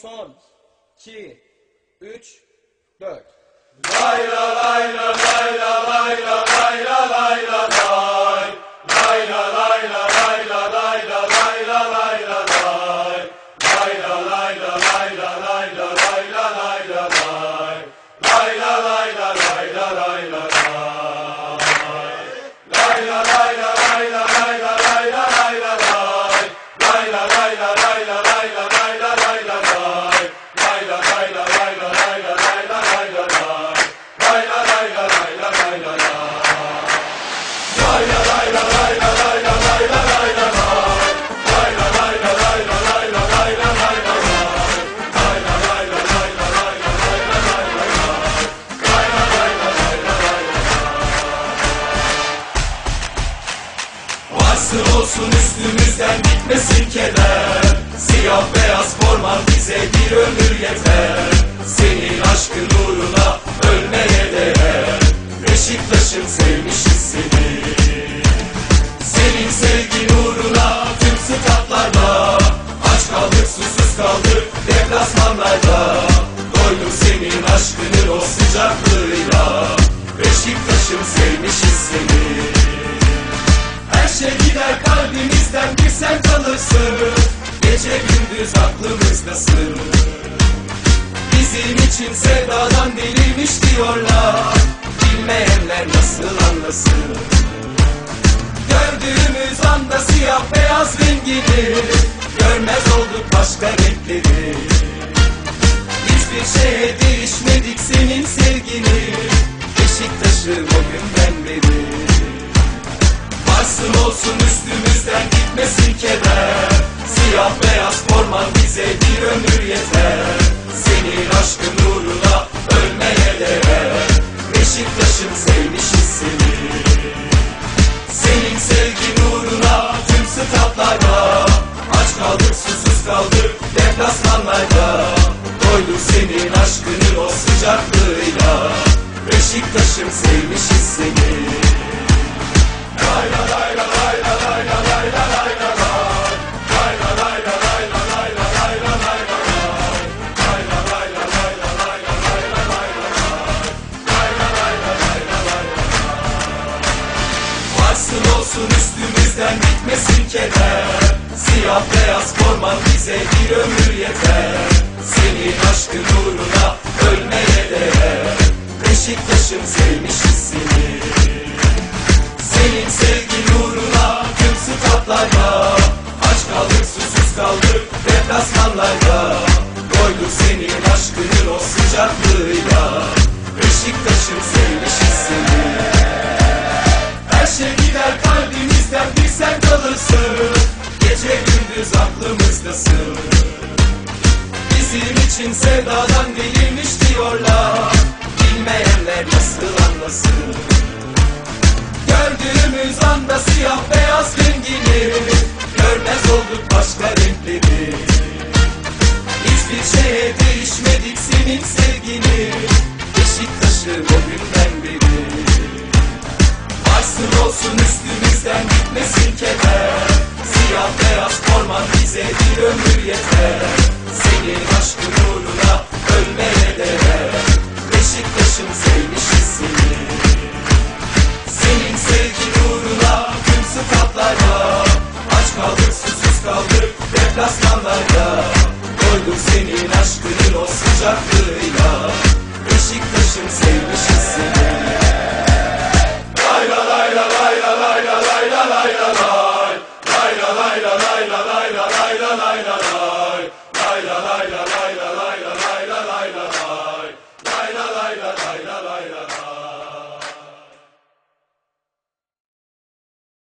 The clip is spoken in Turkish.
Son. 2, 3, 4. Varsın olsun üstümüzden bitmesin keder Siyah beyaz forman bize bir ömür yeter. Senin aşkın uğruna ölmeye değer. Beşiktaş'ım sevmişiz seni. Senin sevgin uğruna tüm statlarda. Aç kaldık susuz kaldık deplasmanlarda. Doyduk senin aşkının o sıcaklığıyla. Beşiktaş'ım sevmişiz seni kalırsın Gece gündüz aklımızdasın Bizim için sevdadan delirmiş diyorlar. Bilmeyenler nasıl anlasın? Gördüğümüz anda siyah beyaz rengini Görmez olduk başka renkleri. Hiçbir şeye Beşiktaş'ım sevmişiz seni. Varsın olsun üstümüzden bitmesin keder Siyah beyaz forman bize bir ömür yeter. Senin aşkın uğruna Beşiktaş'ım sevmişiz seni. Senin sevgin uğruna tüm statlarda. Aç kaldık susuz kaldık deplasmanlarda. Doyduk senin aşkının o sıcaklığıyla. Beşiktaş'ım sevmişiz seni. Her şey gider kalbimizden bir sen kalırsın. Gece gündüz aklımızdasın. Bizim için sevdadan anlasın Gördüğümüz anda siyah beyaz rengini Görmez olduk başka renkleri. Hiçbir şeye değişmedik senin sevgini Beşiktaş'ım o günden beri. Varsın olsun üstümüzden gitmesin keder Siyah beyaz forman bize bir ömür yeter. Senin aşkın uğruna ölmeye değer. Beşiktaş'ım Doyduk senin aşkının o sıcaklığıyla. Beşiktaş'ım sevmişiz seni Lay la lay la lay